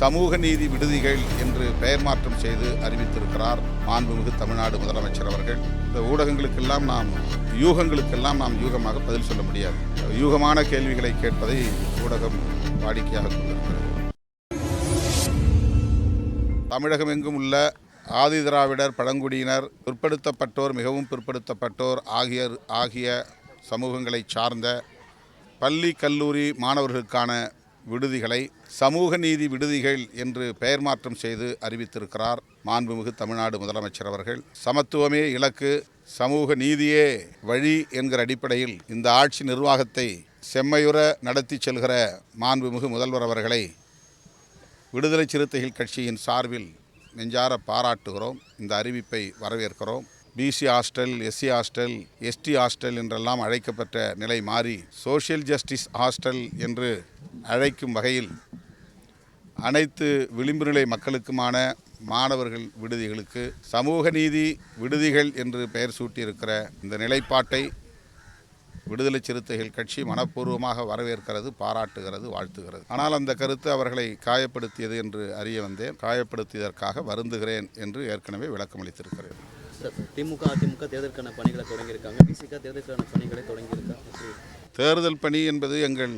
சமூக நீதி விடுதிகள் என்று பெயர் மாற்றம் செய்து அறிவித்திருக்கிறார் மாண்புமிகு தமிழ்நாடு முதலமைச்சர் அவர்கள். இந்த ஊடகங்களுக்கெல்லாம் நாம் யூகங்களுக்கெல்லாம் நாம் யூகமாக பதில் சொல்ல முடியாது. யூகமான கேள்விகளை கேட்பதை ஊடகம் வாடிக்கையாக கொண்டிருக்கிறது. தமிழகம் எங்கும் உள்ள ஆதி திராவிடர் பழங்குடியினர் பிற்படுத்தப்பட்டோர் மிகவும் பிற்படுத்தப்பட்டோர் ஆகிய ஆகிய சமூகங்களை சார்ந்த பள்ளி கல்லூரி மாணவர்களுக்கான விடுதிகளை சமூக நீதி விடுதிகள் என்று பெயர் மாற்றம் செய்து அறிவித்திருக்கிறார் மாண்புமிகு தமிழ்நாடு முதலமைச்சர் அவர்கள். சமத்துவமே இலக்கு சமூக நீதியே வழி என்கிற அடிப்படையில் இந்த ஆட்சி நிர்வாகத்தை செம்மையுற நடத்தி செல்கிற மாண்புமிகு முதல்வர் அவர்களை விடுதலை சிறுத்தைகள் கட்சியின் சார்பில் நெஞ்சார பாராட்டுகிறோம். இந்த அறிவிப்பை வரவேற்கிறோம். BC hostel SC hostel ST hostel என்றெல்லாம் அழைக்கப்பட்ட நிலை மாறி சோஷியல் ஜஸ்டிஸ் ஹாஸ்டல் என்று அழைக்கும் வகையில் அனைத்து விளிம்பு நிலை மக்களுக்குமான மாணவர்கள் விடுதிகளுக்கு சமூக நீதி விடுதிகள் என்று பெயர் சூட்டியிருக்கிற இந்த நிலைப்பாட்டை விடுதலை சிறுத்தைகள் கட்சி மனப்பூர்வமாக வரவேற்கிறது பாராட்டுகிறது வாழ்த்துகிறது. ஆனால் அந்த கருத்து அவர்களை காயப்படுத்தியது என்று அறிய வந்தேன். காயப்படுத்தியதற்காக வருந்துகிறேன் என்று ஏற்கனவே விளக்கமளித்திருக்கிறேன். திமுக அதிமுக தேர்தலுக்கான பணிகளை தொடங்கியிருக்காங்க. பிசிக தேர்தலுக்கான பணிகளை தொடங்கியிருக்கா எப்படி? தேர்தல் பணி என்பது எங்கள்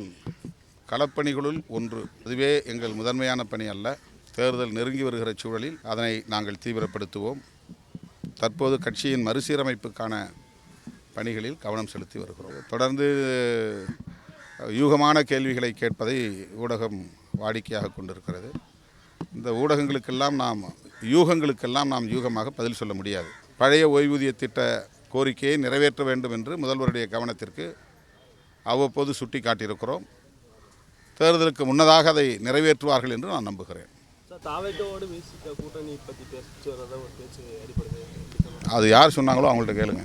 களப்பணிகளுள் ஒன்று. அதுவே எங்கள் முதன்மையான பணி அல்ல. தேர்தல் நெருங்கி வருகிற சூழலில் அதனை நாங்கள் தீவிரப்படுத்துவோம். தற்போது கட்சியின் மறுசீரமைப்புக்கான பணிகளில் கவனம் செலுத்தி வருகிறோம். தொடர்ந்து யூகமான கேள்விகளை கேட்பதை ஊடகம் வாடிக்கையாக கொண்டிருக்கிறது. இந்த ஊடகங்களுக்கெல்லாம் நாம் யூகங்களுக்கெல்லாம் நாம் யூகமாக பதில் சொல்ல முடியாது. பழைய ஓய்வூதிய திட்ட கோரிக்கையை நிறைவேற்ற வேண்டும் என்று முதல்வருடைய கவனத்திற்கு அவ்வப்போது சுட்டி காட்டியிருக்கிறோம் தேர்தலுக்கு முன்னதாக அதை நிறைவேற்றுவார்கள் என்று நான் நம்புகிறேன். அது யார் சொன்னாங்களோ அவங்கள்ட்ட கேளுங்க.